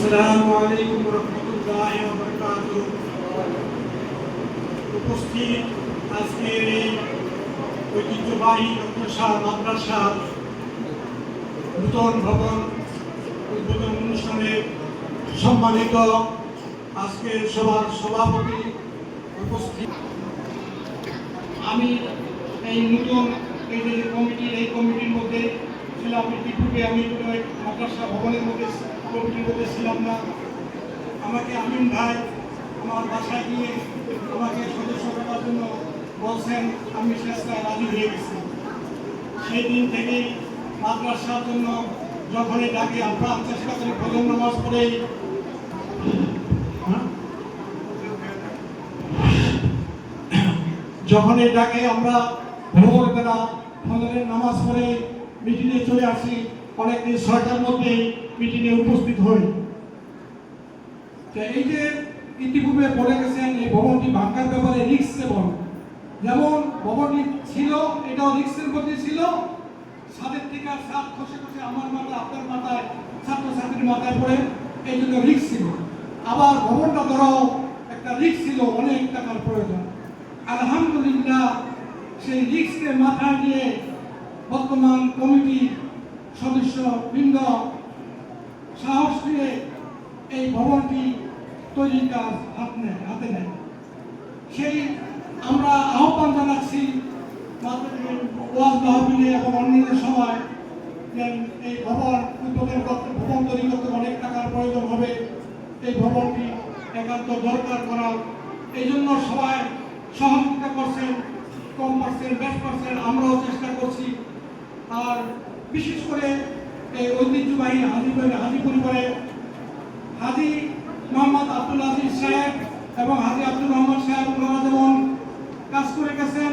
আসসালামু আলাইকুম রহমতুল্লাহ উপস্থিত আজকের ঐতিহ্যবাহী মাদ্রাসা নূতন ভবন উদ্বোধন অনুষ্ঠানে সম্মানিত আজকের সভার সভাপতি উপস্থিত। আমি এই নতুন এই কমিটির এই কমিটির মধ্যে ছিলাম ইতিপূর্বে আমি কোনো মাদ্রাসা ভবনের মধ্যে কমিটির মধ্যে ছিলাম না। আমাকে আমিন ভাই আমার বাসায় গিয়ে আমাকে সদস্য করার জন্য বলছেন, আমি চেষ্টায় রাজি হয়ে গেছি। সেই দিন থেকেই মাদ্রাসার জন্য যখনই ডাকে, আমরা চেষ্টা করি প্রথম নামাজ পড়েই হ্যাঁ? যখনই ডাকে, আমরা ভোরবেলা ফজরের নামাজ পড়ে। মিটিংয়ে চলে আসি, অনেকদিন ছয়টার মধ্যে মিটিংয়ে উপস্থিত হই। এই যে ইতিপূর্বে বলে গেছেন এই ভবনটি ভাঙ্গার ব্যাপারে রিক্স এবং, যেমন ভবনটি ছিল, এটাও রিক্সের মধ্যে ছিল। ছাদের থেকে ছাদ খসে খসে আমার মাথায় আপনার মাথায়, ছাত্রছাত্রীর মাথায় পড়ে, এই জন্য রিক্স ছিল। আবার ভবনটা ধরো একটা রিক্স ছিল, অনেক টাকার প্রয়োজন। আলহামদুলিল্লাহ, সেই রিক্সকে মাথায় নিয়ে বর্তমান কমিটি সদস্য বৃন্দ সাহস দিয়ে এই ভবনটি তৈরির কাজ হাত নেয়, হাতে নেয়। সেই আমরা আহ্বান জানাচ্ছি ওয়াজ মাহফিলে এবং অন্যান্য সময় যে এই ভবন উদ্বোধন করতে, ভবন তৈরি করতে অনেক টাকার প্রয়োজন হবে। এই ভবনটি একান্ত দরকার করা। এই জন্য সবাই সহযোগিতা করছেন, কম পার্সেন্ট, বেশ পার্সেন্ট, আমরাও চেষ্টা করছি। আর বিশেষ করে এই ঐতিহ্যবাহী হাজি হাজি পরিবারে হাজি মোহাম্মদ আব্দুল আজিজ সাহেব এবং হাজি আব্দুল রহমান সাহেব ওনারা যেমন কাজ করে গেছেন,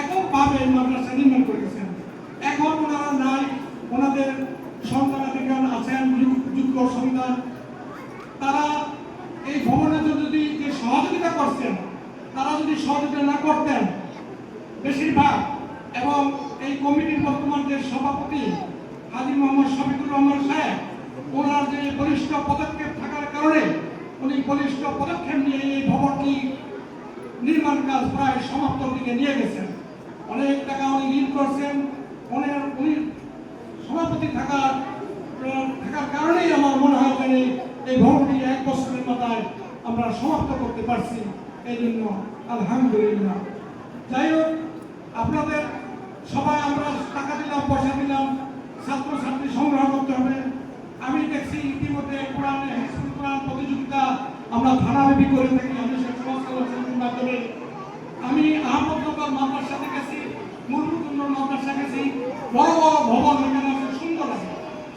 এককভাবে মাদ্রাসা নির্মাণ করে গেছেন। এখন ওনারা নাই, ওনাদের সন্তানাধিকার আছেন যোগ্য সন্তান। তারা এই ভবনে যদি যে সহযোগিতা করছেন, তারা যদি সহযোগিতা না করতেন, বেশিরভাগ এবং এই কমিটির বর্তমান যে সভাপতি হাজি মোহাম্মদ শফিকুর রহমান সাহেব, ওনার যে বলিষ্ঠ পদক্ষেপ থাকার কারণে উনি বলিষ্ঠ পদক্ষেপ নিয়ে এই ভবনটি নির্মাণ কাজ প্রায় সমাপ্তর দিকে নিয়ে গেছেন। অনেক টাকা উনি ঋণ করছেন। উনি উনি সভাপতি থাকার থাকার কারণেই আমার মনে হয় যে এই ভবনটি এক বছরের মাথায় আমরা সমাপ্ত করতে পারছি। এই জন্য আলহামদুলিল্লাহ। যাই হোক, আপনাদের সবাই আমরা টাকা দিলাম, পয়সা দিলাম, ছাত্রছাত্রী সংগ্রহ করতে হবে। আমি দেখছি ইতিমধ্যে কোরআন হিসবুল কোরআন প্রতিযোগিতা আমরা ধারাবাহিক করে থাকি আমি মাধ্যমে। আমি আহমদনগর মাদ্রাসাতে গেছি মুরমুতুল্ল মাদ্রাসা গেছি, বড় বড় ভবন এখানে আছে, সুন্দর আছে।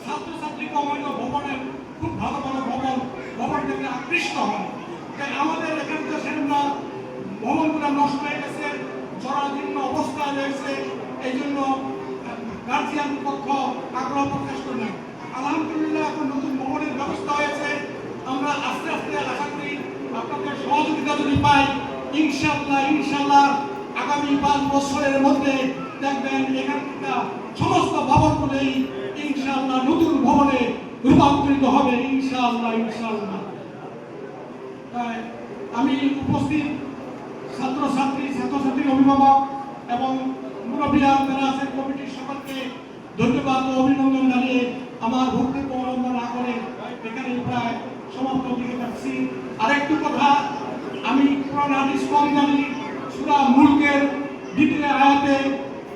ছাত্রছাত্রী কমাইল ভবনের খুব ভালো ভালো ভবন ভবন থেকে আকৃষ্ট হয়। তাই আমাদের এখানে তো সেরকম না ভবনগুলো নষ্ট হয়ে গেছে, জরাজীর্ণ অবস্থা রয়েছে। গার্জিয়ান পক্ষ আগ্রহ প্রকাশ করে না আলহামদুলিল্লাহ, এখন নতুন ভবনের ব্যবস্থা হয়েছে। আমরা আস্তে আস্তে আশা করি আপনাদের সহযোগিতা যদি পাই ইনশাল্লাহ ইনশাল্লাহ আগামী পাঁচ বছরের মধ্যে দেখবেন এখানটা সমস্ত ভবনগুলোই ইনশাল্লাহ নতুন ভবনে রূপান্তরিত হবে, ইনশাআল্লাহ ইনশাআল্লাহ। তাই আমি উপস্থিত ছাত্রছাত্রী ছাত্রছাত্রীর অভিভাবক এবং মুরব্বীরা যারা আছেন কমিটির সকলকে ধন্যবাদ ও অভিনন্দন জানিয়ে আমার বক্তব্য অবলম্ব না করে এখানে প্রায় সমাপ্ত দিকে যাচ্ছি। আরেকটু কথা, আমি জানি সূরা মুলকের দ্বিতীয় আয়াতে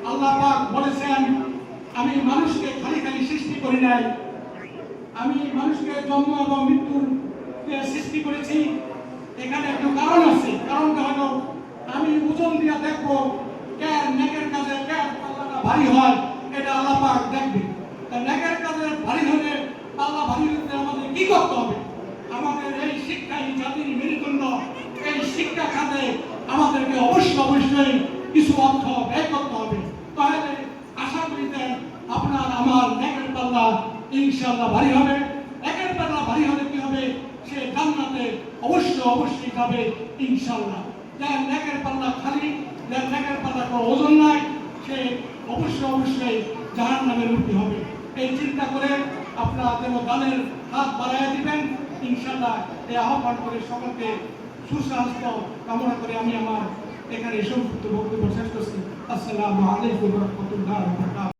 আল্লাহ পাক বলেছেন, আমি মানুষকে খালি খালি সৃষ্টি করি নাই। আমি মানুষকে জন্ম এবং মৃত্যুর সৃষ্টি করেছি। এখানে একটা কারণ আছে। কারণটা হলো, আমি ওজন দিয়া দেখব কে নেকের কাজে কে পাল্লাটা ভারী হয়, এটা আল্লাহ পাক দেখবে। তা নেকের কাজে ভারী হলে পাল্লা ভারী হতে আমাদের কি করতে হবে? আমাদের এই শিক্ষা এই জাতির মেরুদণ্ড, এই শিক্ষা খাতে আমাদেরকে অবশ্যই অবশ্যই কিছু অর্থ ব্যয় করতে হবে। তাহলে আশা করি যে আপনার, আমার নেকের পাল্লা ইনশাআল্লাহ ভারী হবে। একের পাল্লা ভারী হলে কি হবে? সে জান্নাতে অবশ্যই অবশ্যই যাবে ইনশাআল্লাহ। যার নেকের পাল্লা খালি যার নেকের পাল্লা কোনো ওজন নাই সে অবশ্যই অবশ্যই জাহান উঠতে হবে। এই চিন্তা করে আপনারা যেন দানের হাত বাড়াইয়া দিবেন ইনশাল্লাহ এই আহ্বান করে সকলকে সুস্বাস্থ্য কামনা করে আমি আমার এখানে এসব বক্তব্য শেষ করছি। আসসালামু আলাইকুম রহমতুল্লাহ